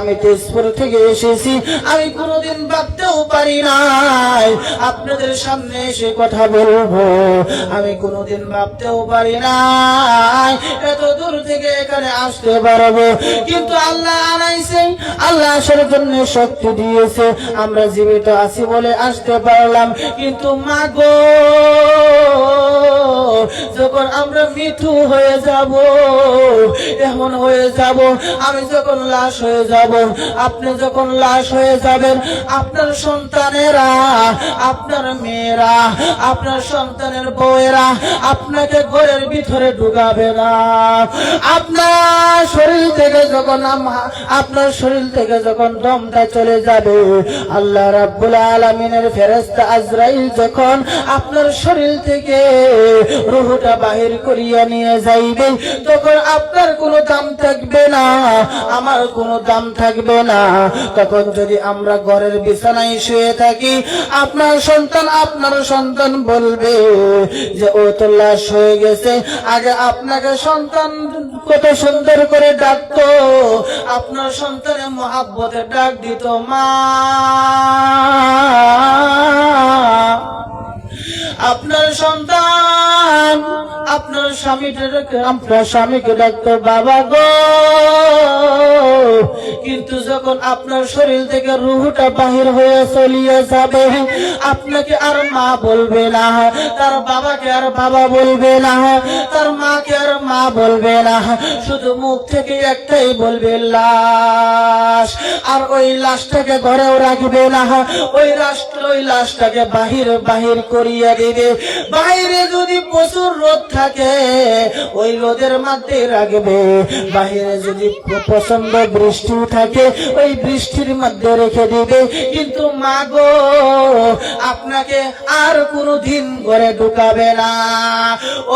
আমি তেজপুর থেকে এসেছি, আমি কোনোদিন ভাবতেও পারি নাই, আপনাদের সামনে এসে কথা বলব। আমি কোনোদিন ভাবতেও পারি নাই, এত দূর থেকে এখানে আসতে পারব। কিন্তু আল্লাহ আনাইছে, আল্লাহ আসার জন্য শক্তি দিয়েছে। আমরা জীবিত আছি বলে আসতে পারলাম। কিন্তু মা গো যখন আমরা মৃত্যু হয়ে যাব, এমন হয়ে যাব, আমি যখন লাশ হয়ে যাব, আপনি যখন লাশ হয়ে যাবেন, আপনার সন্তানেরা, আপনার মেয়েরা, আপনার সন্তানের বউয়েরা আপনাকে ঘরের ভিতরে ঢুকাবে না। আপনার শরীর থেকে যখন আপনার শরীর থেকে যখন দমটা চলে যাবে, আল্লাহ রাব্বুল আলামিনের ফেরেশতা আজরাইল যখন আপনার শরীর থেকে রুহটা বাহির করিয়া নিয়ে যাইবে, তখন আপনার কোনো দাম থাকবে না, আমার কোনো দাম থাকবে না। তখন যদি আমরা ঘরের বিছানায় শুয়ে থাকি, আপনার সন্তান আপনার সন্তান বলবে যে, ও তো লাশ হয়ে গেছে। আগে আপনাকে সন্তান কত সুন্দর করে ডাকতো, আপনার সন্তানের মহাব্বতে ডাক দিত মা। আপনার সন্তান আপনার স্বামীটা আপনার স্বামীকে ডাক্তার বাবা গো। কিন্তু যখন আপনার শরীর থেকে রুহটা বাহির হয়ে চলিয়ে যাবে, আপনাকে আর মা বলবে না, তার বাবাকে আর বাবা বলবে না, তার মাকে আর মা বলবে না, শুধু মুখ থেকে একটাই বলবে লাশ, আর ওই লাশটাকে ঘরেও রাখবে না, ওই রাষ্ট্র ওই লাশটাকে বাহির বাহির করিয়া দিবে। বাইরে যদি প্রচুর রোদ থাকে, ওই রোদের মধ্যে রাখবে। বাহিরে যদি প্রচণ্ড বৃষ্টি থাকে, ওই বৃষ্টির মধ্যে রেখে দিবে। কিন্তু মা গো, আপনাকে আর কোনো দিন ঘরে ঢুকাবে না।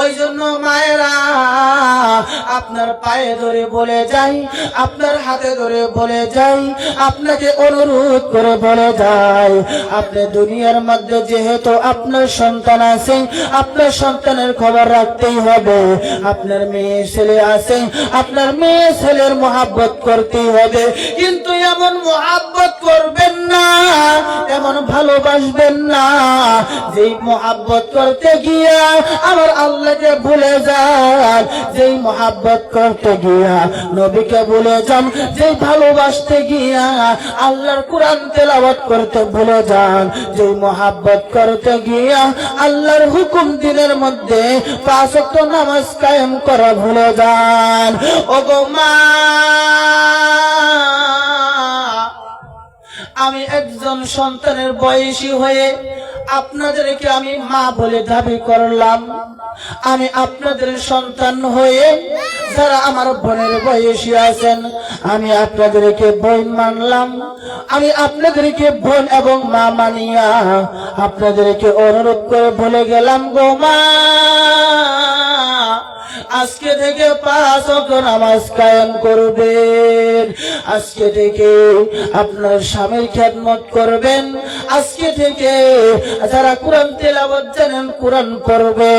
ওই জন্য মায়েরা, আপনার পায়ে ধরে বলে যাই, আপনার হাতে ধরে বলে যাই, আপনাকে অনুরোধ করে বলে যাই, আপনি দুনিয়ার মধ্যে যেহেতু আপনার সন্তান আছে, আপনার সন্তানের খবর রাখতেই হবে। আপনার মেয়ে ছেলে আছে, আপনার মেয়ে ছেলের মোহাব্বত করতেই হবে। কিন্তু এমন মোহাব্বত করবেন না, এমন ভালোবাসবেন না। যেই মোহাব্বত করতে গিয়া আমার আল্লাহকে ভুলে যান, যেই মোহাব্বত করতে গিয়া নবীকে ভুলে যান, যেই ভালোবাসতে গিয়া আল্লাহর কোরআন তেলাওয়াত করতে ভুলে যান, যেই মোহাব্বত করতে গিয়া আল্লাহর হুকুম দিনের মধ্যে পাঁচ নামাজ কায়েম করা ভুলে যান। ও গো মা আমি একজন সন্তানের বয়সী হয়ে আপনাদেরকে আমি মা বলে দাবি করলাম। আমি আপনাদের সন্তান হয়ে যারা আমার বোনের বয়সী আছেন, আমি আপনাদেরকে বোন মানলাম। আমি আপনাদেরকে বোন এবং মা মানিয়া আপনাদেরকে অনুরোধ করে বলে গেলাম, গো মা আজকে থেকে পাঁচ অক্ট নামাজ কায়েম করবেন। আজকে থেকে আপনার স্বামীর খেদমত করবেন। আজকে থেকে যারা কোরআন তেলাবত জানেন কোরআন করবে